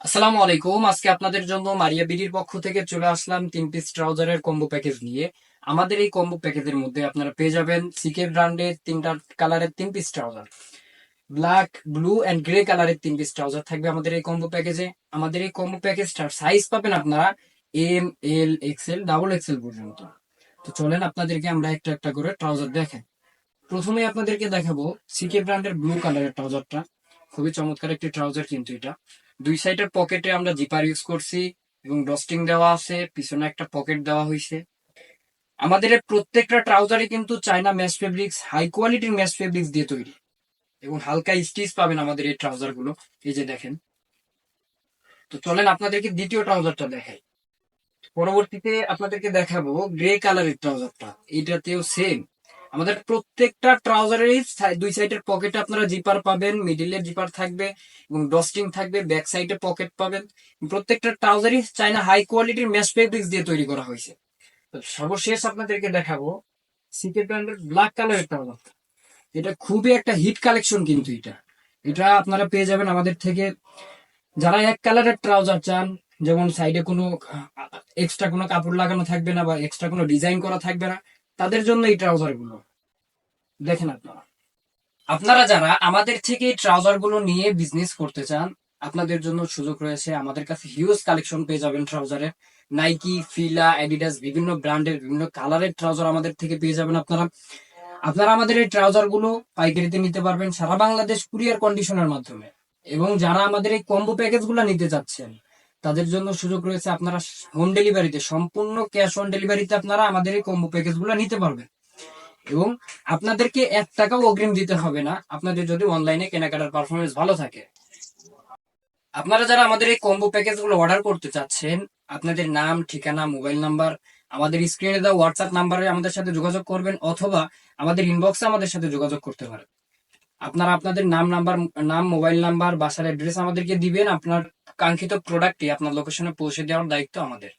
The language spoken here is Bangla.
আসসালামু আলাইকুম। আজকে আপনাদের জন্য মারিয়া বিডির পক্ষ থেকে চলে আসলাম তিন পিস ট্রাউজারের কম্বো প্যাকেজ নিয়ে। আমাদের এই কম্বো প্যাকেজের মধ্যে আপনারা পেয়ে যাবেন সিকে ব্র্যান্ডের তিনটা কালারের তিন piece trouser. Black, blue and grey কালারের তিন পিস ট্রাউজার থাকবে আমাদের এই কম্বো প্যাকেজে আমাদের এই কম্বো প্যাকেজটার সাইজ পাবেন আপনারা M L XL double XL পর্যন্ত। তো চলেন আপনাদেরকে আমরা একটা একটা করে ট্রাউজার দেখেন প্রথমে আপনাদেরকে দেখাবো সিকে ব্র্যান্ডের ব্লু কালারের ট্রাউজারটা। খুবই চমৎকার একটি ট্রাউজার কিন্তু এটা। দুই সাইডের পকেটে আমরা জিপার ইউজ করছি এবং ডস্টিং দেওয়া আছে, পিছনে একটা পকেট দেওয়া হয়েছে আমাদের প্রত্যেকটা ট্রাউজারে কিন্তু চায়না ম্যাশ ফেব্রিক্স হাই কোয়ালিটির ম্যাশ ফেব্রিক্স দিয়ে তৈরি। এবং হালকা স্টিচ পাবেন আমাদের এই ট্রাউজারগুলো। এই যে দেখেন। তো চলেন আপনাদেরকে দ্বিতীয় ট্রাউজারটা দেখাই। পরবর্তীতে আপনাদেরকে দেখাবো গ্রে কালারের ট্রাউজারটা এটাতেও সেম আমাদের প্রত্যেকটা ট্রাউজারেরই দুই সাইডের পকেটে আপনারা জিপার পাবেন মিডিলের জিপার থাকবে এবং ডস্টিং থাকবে ব্যাক সাইডে পকেট পাবেন। প্রত্যেকটা ট্রাউজারই চাইনা হাই কোয়ালিটির ম্যাশ ফেব্রিক্স দিয়ে তৈরি করা হয়েছে। সর্বশেষ আপনাদেরকে দেখাবো সিকে ব্র্যান্ডের ব্ল্যাক কালারের ট্রাউজার। এটা খুবই একটা হিট কালেকশন কিন্তু এটা। এটা আপনারা পেয়ে যাবেন আমাদের থেকে। যারা এক কালারের ট্রাউজার চান, যেমন সাইডে কোনো এক্সট্রা কোনো কাপড় লাগানো থাকবে না বা এক্সট্রা কোনো ডিজাইন করা থাকবে না তাদের জন্য এই ট্রাউজারগুলো দেখেন আপনারা। আপনারা যারা আমাদের থেকে এই ট্রাউজারগুলো নিয়ে বিজনেস করতে চান, আপনাদের জন্য সুযোগ রয়েছে। আমাদের কাছে হিউজ কালেকশন পেয়ে যাবেন ট্রাউজারের নাইকি ফিলা অ্যাডিডাস বিভিন্ন ব্র্যান্ডের বিভিন্ন কালারের ট্রাউজার আমাদের থেকে পেয়ে যাবেন আপনারা। আপনারা আমাদের এই ট্রাউজারগুলো পাইকারিতে নিতে পারবেন সারা বাংলাদেশ কুরিয়ার কন্ডিশনের মাধ্যমে। এবং যারা আমাদের এই কম্বো প্যাকেজগুলো নিতে চাচ্ছেন তাদের জন্য সুযোগ রয়েছে আপনারা হোম ডেলিভারিতে সম্পূর্ণ ক্যাশ অন ডেলিভারিতে আপনারা আমাদের এই কম্বো প্যাকেজগুলো নিতে পারবেন। এবং আপনাদেরকে এক টাকাও অগ্রিম দিতে হবে না, আপনাদের যদি অনলাইনে কেনাকাটার পারফরমেন্স ভালো থাকে। আপনারা যারা আমাদের এই কম্বো প্যাকেজগুলো অর্ডার করতে চাচ্ছেন, আপনাদের নাম, ঠিকানা মোবাইল নাম্বার আমাদের স্ক্রিনে দেওয়া হোয়াটসঅ্যাপ নাম্বারে আমাদের সাথে যোগাযোগ করবেন, অথবা আমাদের ইনবক্সে আমাদের সাথে যোগাযোগ করতে পারেন। আপনারা আপনাদের নাম নাম্বার নাম মোবাইল নাম্বার বাসার অ্যাড্রেস আমাদেরকে দিবেন, আপনার কাঙ্ক্ষিত প্রোডাক্টটি আপনার লোকেশনে পৌঁছে দেওয়ার দায়িত্ব আমাদের।